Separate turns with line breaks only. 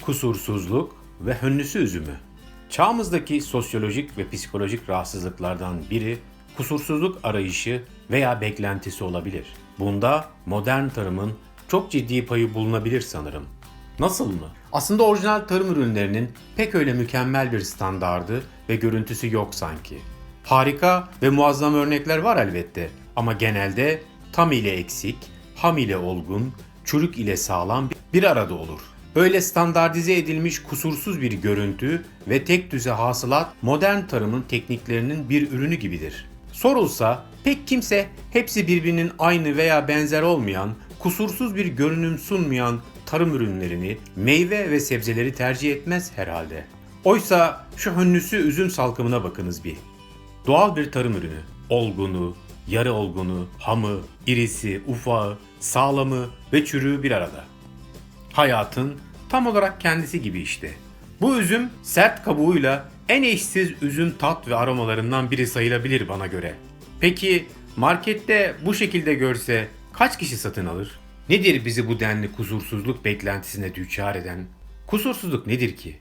kusursuzluk ve hönlüsü üzümü. Çağımızdaki sosyolojik ve psikolojik rahatsızlıklardan biri kusursuzluk arayışı veya beklentisi olabilir. Bunda modern tarımın çok ciddi payı bulunabilir sanırım. Nasıl mı? Aslında orijinal tarım ürünlerinin pek öyle mükemmel bir standardı ve görüntüsü yok sanki. Harika ve muazzam örnekler var elbette ama genelde tam ile eksik, ham ile olgun, çürük ile sağlam bir arada olur. Böyle standartize edilmiş kusursuz bir görüntü ve tek düze hasılat modern tarımın tekniklerinin bir ürünü gibidir. Sorulsa pek kimse hepsi birbirinin aynı veya benzer olmayan, kusursuz bir görünüm sunmayan tarım ürünlerini, meyve ve sebzeleri tercih etmez herhalde. Oysa şu hönlüsü üzüm salkımına bakınız bir. Doğal bir tarım ürünü. Olgunu, yarı olgunu, hamı, irisi, ufağı, sağlamı ve çürüğü bir arada. Hayatın tam olarak kendisi gibi işte. Bu üzüm sert kabuğuyla en eşsiz üzüm tat ve aromalarından biri sayılabilir bana göre. Peki markette bu şekilde görse kaç kişi satın alır? Nedir bizi bu denli kusursuzluk beklentisine düçar eden? Kusursuzluk nedir ki?